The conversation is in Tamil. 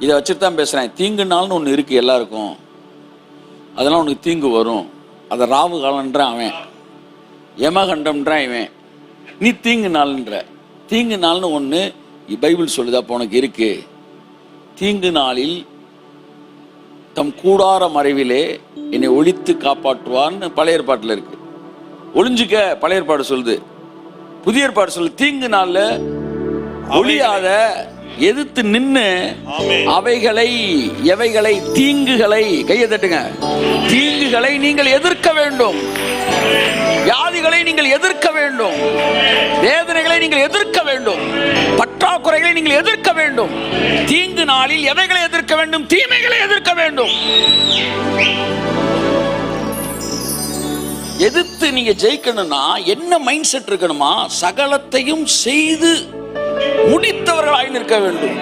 இதை வச்சுட்டு தான் பேசுகிறேன் தீங்கு நாள்னு ஒன்று இருக்குது எல்லாருக்கும். அதெல்லாம் உனக்கு தீங்கு வரும். அதை ராவு காலன்றான் அவன். யமகண்டம்ன்றான் இவன். நீ தீங்கு நாள்ன்ற தீங்கு நாள்னு ஒன்று பைபிள் சொல்லுதா. அப்போ உனக்கு இருக்கு. தீங்கு நாளில் தம் கூடார மறைவிலே என்னை ஒழித்து காப்பாற்றுவார்னு பழைய ஏற்பாட்டில் இருக்கு. ஒளிஞ்சுக்க பழைய ஏற்பாடு சொல்லுது. புதிய ஏற்பாடு சொல்லு தீங்கு நாளில் ஒளியாத எதிர்த்து ஆமென். அவைகளை எவைகளை தீங்குகளை கையை தட்டுங்க. தீங்குகளை நீங்கள் எதிர்க்க வேண்டும். வியாதிகளை நீங்கள் எதிர்க்க வேண்டும். வேதனைகளை நீங்கள் எதிர்க்க வேண்டும். பற்றாக்குறைகளை நீங்கள் எதிர்க்க வேண்டும். தீங்கு நாளில் எவைகளை எதிர்க்க வேண்டும்? தீமைகளை எதிர்க்க வேண்டும். எதிர்த்து நீங்க ஜெயிக்கணும்னா என்ன மைண்ட் செட் இருக்கணுமா? சகலத்தையும் செய்து முடித்தவர்களாய் நிற்க வேண்டும்.